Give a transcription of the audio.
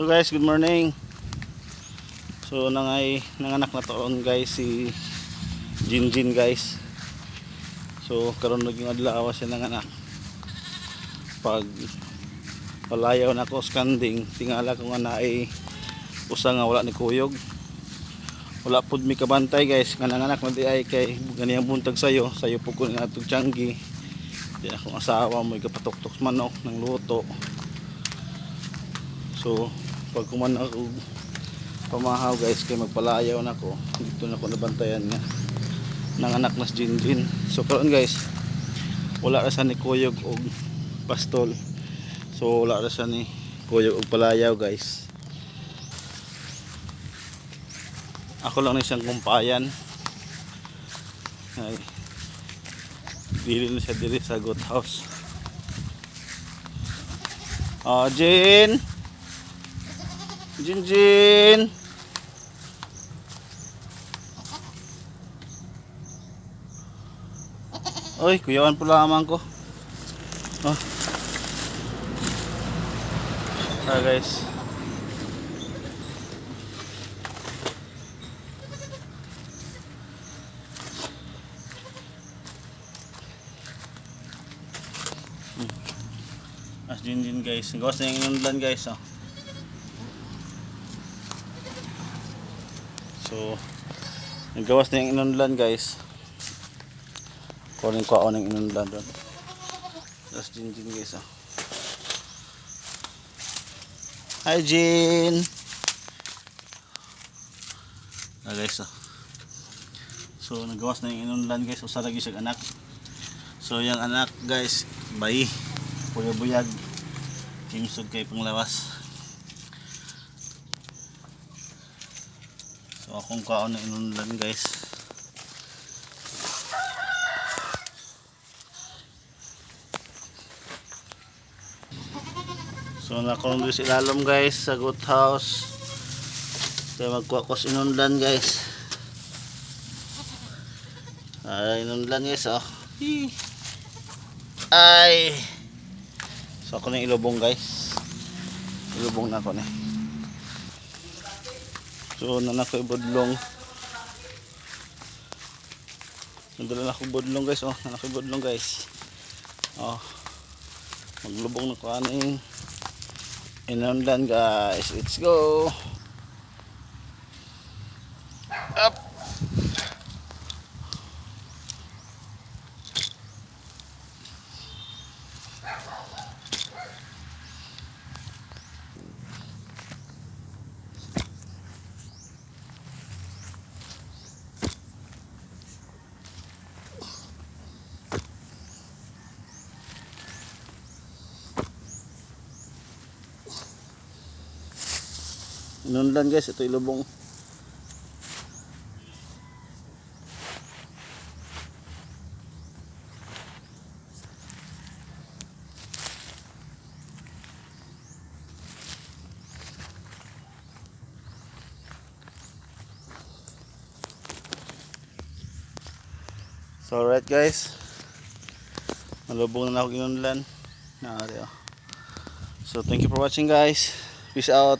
So guys, good morning. So nangay nanganak na taon guys si Jinjin guys. So karon naging adlaw siya nanganak. Pag palayaw na ko skanding, tingala ko nga na ay usa nga wala ni kuyog. Wala pud mi kabantay guys, nga nanganak na di ay kay ganiyang buntag sayo, sayo pud ko nga atong tiyanggi. Di akong asawa mo kapatok-tok sa manok ng luto. So, pag kuman ako pamahaw guys kay magpalayaw na ko dito na ko nabantayan nga. Ng anak na si Jinjin so karon guys wala ra sa ni kuyog og pastol. So wala ra sa ni kuyog og palayaw guys. Ako lang ni siyang kumpayan. Ay dili na siya diri sa goat house. Ah Jin Jinjin Oy, kuyawan po lamang ko. Oh. Ah, guys. Hmm. As Jinjin guys. Gawas na yung inundan guys. Oh. So, nagawas na yung inundan guys. Kunin ko ako ng inundan doon. Tapos Jinjin guys oh. Hi Jin! Ah guys oh. So, nagawas na yung inundan guys. Usa lagi siya anak. So, yung anak guys, bayi. Puyag-buyag. Kimsog kay panglawas. So akong kaon na inundan guys. So nakong sa ilalom guys sa goat house. Kaya magkuha ko sa inundan guys. Ay inundan guys oh. Ay. So ako na ilubong guys. Ilubong na ako na. So, nanak ko budlong. Nandala na ako budlong guys, oh. Nanak ko budlong guys. Oh. Maglubong na ko aning inundan guys. Let's go. Inundan guys, ito ilubong. So alright guys. Malubong na ako inundan. Na, oh. So thank you for watching guys. Peace out.